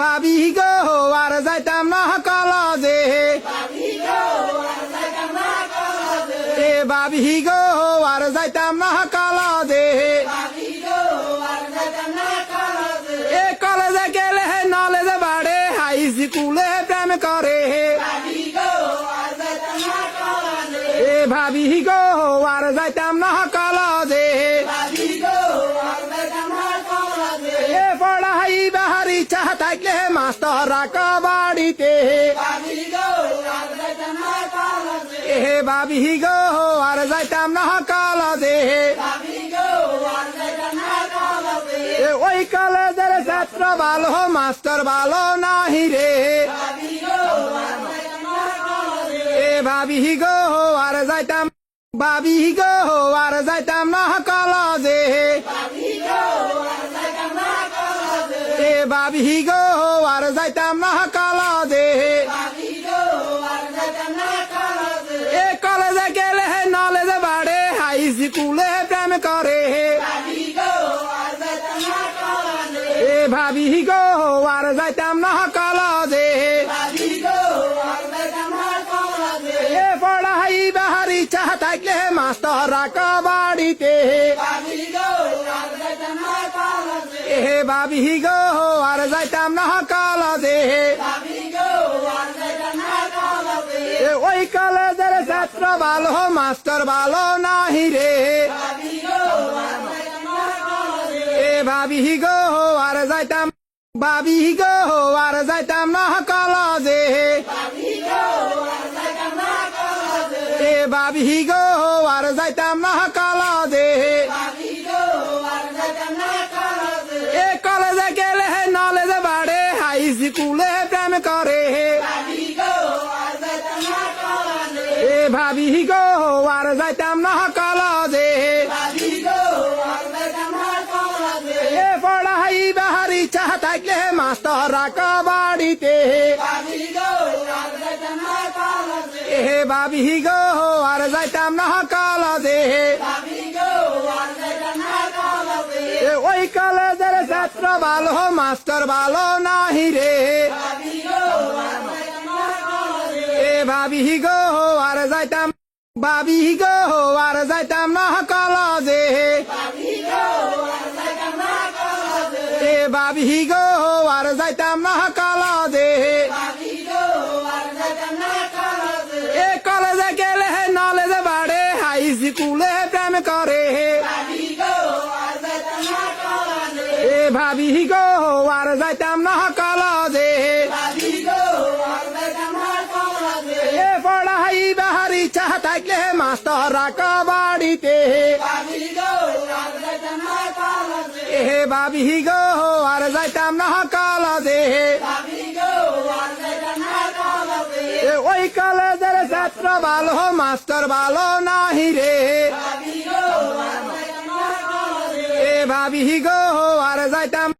বাবি গো, আর যাইতাম না কলজে। এ বাবি গো, আর যাইতাম না কলজে। এ কলেজে গেলে নলেজে বাড়ে, হাই স্কুলে প্রেম করে। এ ভাবি গো, আর যাইতাম না থাকলে মাস্টার রাখা বাড়িতে এ ভাবি গো, আর যাইতাম না কলজে। ওই কলেজের ছাত্র ভালো মাস্টার ভালো নাহি রে। এ ভাবি গো, আর যাইতাম ভাবি গো, আর যাইতাম না কলজে। ভাবি গো, আর যাইতাম না কলজে। এ কলেজে গেলে নলেজে বাড়ে হাই স্কুলে প্রেম করে। এ ভাবি গো, আর যাইতাম না কলজে। এ পড়াই বাহারি, চাহ থাকলে মাস্টার রাখা এ ভাবি গো, আর যাইতাম না কলজে। এ ওই কলেজের ছাত্র ভালো, মাস্টার ভালো নাহি রে। ভাবি গো, আর যাইতাম, ভাবি গো, আর যাইতাম না কলজে। এ ভাবি গো স্কুলে প্রেম করে। এ ভাবি গো, আর যাইতাম না কলজে। এ পড়াই বাহারি চাহ থাকলে মাস্টার রাখা বাড়িতে। এ ভাবি গো, আর যাইতাম না কলজে। ওই কলেজের ছাত্র ভালো, মাস্টার ভালো নাহি ভাবি গো, আর যাইতাম ভাবি গো, আর যাইতাম না কলজে। এ ভাবি গো, আর যাইতাম না কলজে। এ কলেজে গেলে নলেজে বাড়ে, হাই স্কুলে প্রেম করে। এ ভাবি গো, আর যাইতাম না চাহ থাকলে মাস্টার রাখা বাড়িতে। এ ভাবি গো, আর যাইতাম না কলজে। ওই কলেজের ছাত্র ভালো, মাস্টার ভালো নাহি রে। ভাবি গো, আর যাইতাম